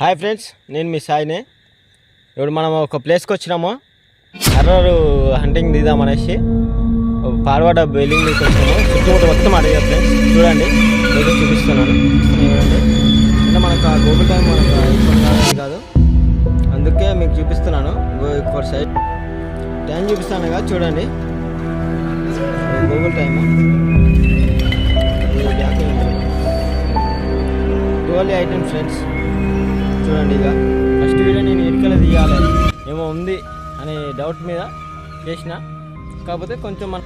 Hi friends నేను మీ సాయినే. ఇప్పుడు మనం ఒక ప్లేస్కి వచ్చినాము. హర్రర్ హంటింగ్ దిద్దాం అనేసి. పార్వాడ బిల్డింగ్ మీదకి వచ్చాము చుట్టుముట్ట మొత్తం అడిగా ఫ్రెండ్స్. చూడండి మీకు చూపిస్తున్నాను. అంటే మనకు ఆ గూగుల్ టైం మనకు కాదు కాదు. అందుకే మీకు చూపిస్తున్నాను. ఫర్ సైడ్ టైం చూపిస్తాను కదా చూడండి. Google time twelve item friends చూడండి ఇక. ఫస్ట్ వీడియో నేను ఎరికల తీయాలి ఏమో ఉంది అనే డౌట్ మీద చేసిన. కాకపోతే కొంచెం మన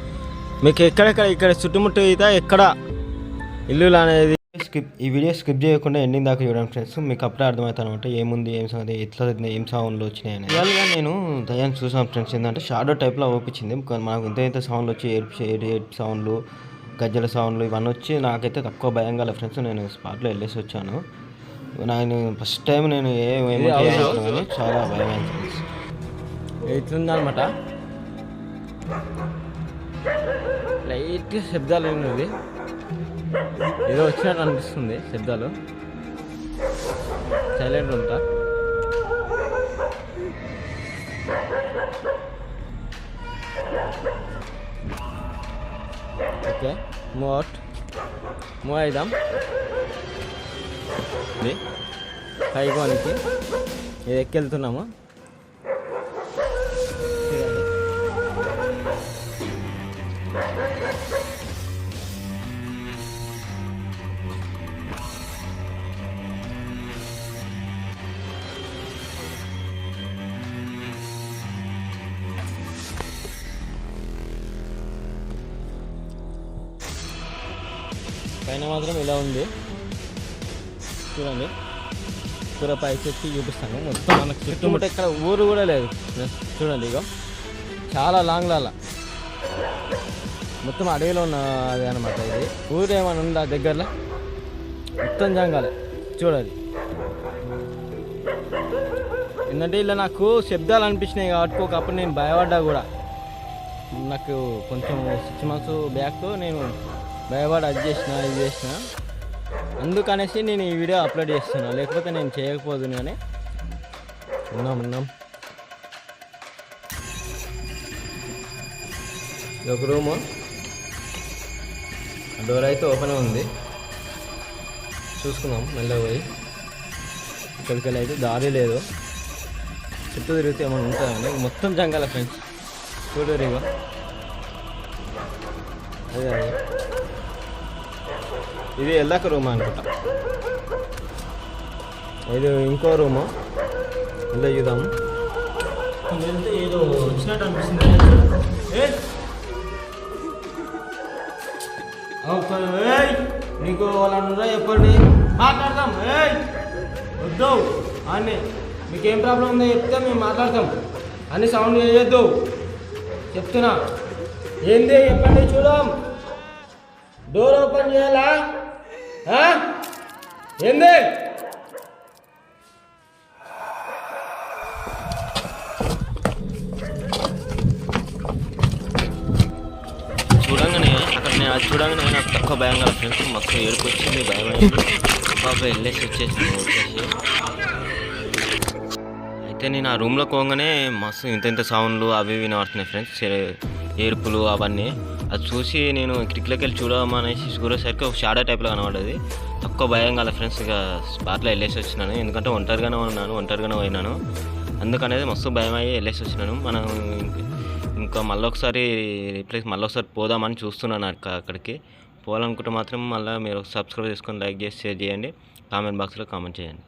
మీకు ఎక్కడెక్కడ ఇక్కడ చుట్టుముట్టు అయితే ఎక్కడ? ఇల్లు అనేది స్కిప్ ఈ వీడియో స్కిప్ చేయకుండా ఎండింగ్ దాకా చూడండి ఫ్రెండ్స్ మీకు అప్పుడే అర్థమవుతాను అనమాట ఏముంది ఏం సంగతి ఎట్లా ఏం సౌండ్లు వచ్చినాయని ఇవాళగా నేను దయాన్ని చూసాను ఫ్రెండ్స్ ఏంటంటే షాడో టైప్లో ఓపించింది. మనకు ఇంత ఇంత సౌండ్లు వచ్చి ఏడ్పు ఏడ్పు సౌండ్లు గజ్జల సౌండ్లు ఇవన్నీ వచ్చి నాకైతే తక్కువ భయం కాలే ఫ్రెండ్స్ నేను స్పాట్లో వెళ్ళేసి వచ్చాను. నేను ఫస్ట్ టైం నేను ఏ కానీ చాలా భయం ఇట్లుందనమాట లైట్గా శబ్దాలు ఉన్నది ఏదో వచ్చినట్టు అనిపిస్తుంది శబ్దాలు. సైలెంట్ ఉంటా. ఓకే మూవ్ అవుట్ మూవ్ అయిదాం. ఇది. పైకోనికి ఇది ఎక్కెళ్తున్నాము. పైన మాత్రం ఇలా ఉంది. చూడండి. కూర పైకి చూపిస్తాను. మొత్తం మనకు చుట్టుముట్ట ఇక్కడ ఊరు కూడా లేదు. చూడండి ఇగో. చాలా లాంగ్ లాల. మొత్తం అడవిలో ఉన్న అది అనమాట ఇది. ఊరు ఏమైనా ఉందా దగ్గరలో? మొత్తం జంగాలే. చూడాలి ఎందుకంటే ఇలా నాకు శబ్దాలు అనిపించినాయి కాబట్టి ఒకప్పుడు నేను భయపడ్డా కూడా. నాకు కొంచెం సిక్స్ మంత్స్ బ్యాక్ నేను భయపడి అది చేసిన ఇది చేసిన. అందుకనేసి నేను ఈ వీడియో అప్లోడ్ చేస్తున్నా. లేకపోతే నేను చేయకపోదును కానీ ఉన్నాం ఉన్నాం. ఒక రూము డోర్ అయితే ఓపెన్ ఉంది. చూసుకుందాం మెల్లగా పోయి. ఇక్కడికి అయితే దారి లేదు. చుట్టూ తిరిగితే ఏమైనా ఉంటుందండి మొత్తం జంగాల ఫ్రెండ్స్ చూడరు రివా. అదే అదే. ఇది వెళ్ళాక రూమ్ అనుకుంటా. ఇది ఇంకో రూము. ఇలా చూద్దాము నీకు వాళ్ళందరూ చెప్పండి. మాట్లాడదాం ఏయ్! వద్దు. అని మీకేం ప్రాబ్లం ఉందో చెప్తే మేము మాట్లాడతాం. అని సౌండ్ చేయొద్దు. చెప్తున్నా. ఏంది? చెప్పండి చూడం డోర్ ఓపెన్ చేయాలా? ఏంది? చూడంగానే అక్కడ నేను అది చూడంగానే నాకు తక్కువ భయం కదా ఫ్రెండ్స్. మొత్తం ఏడుకొచ్చింది భయం అయింది. బాబా వెళ్ళేసి వచ్చేసింది వచ్చేసి. అయితే నేను ఆ రూమ్లో పోగానే మస్తు ఇంత ఇంత సౌండ్లు అవి ఇవి వినబడుతున్నాయి ఫ్రెండ్స్. ఏడుపులు అవన్నీ. అది చూసి నేను కిటికీలోకి వెళ్ళి చూడమనేసి చూసేసరికి ఒక షాడో టైప్లో కనబడేది తక్కువ భయం కాల ఫ్రెండ్స్ ఇక స్పాట్లో వెళ్ళేసి వచ్చినాను. ఎందుకంటే ఒంటరిగానే ఉన్నాను ఒంటరిగానే పోయినాను. అందుకనేది మస్తు భయం అయ్యి వెళ్ళేసి వచ్చినాను. మనం ఇంకా మళ్ళీ ఒకసారి రీప్లేస్ మళ్ళీ ఒకసారి పోదామని చూస్తున్నాను అక్క- అక్కడికి. పోవాలనుకుంటే మాత్రం మళ్ళీ మీరు సబ్స్క్రైబ్ చేసుకొని లైక్ చేసి షేర్ చేయండి. కామెంట్ బాక్స్లో కామెంట్ చేయండి.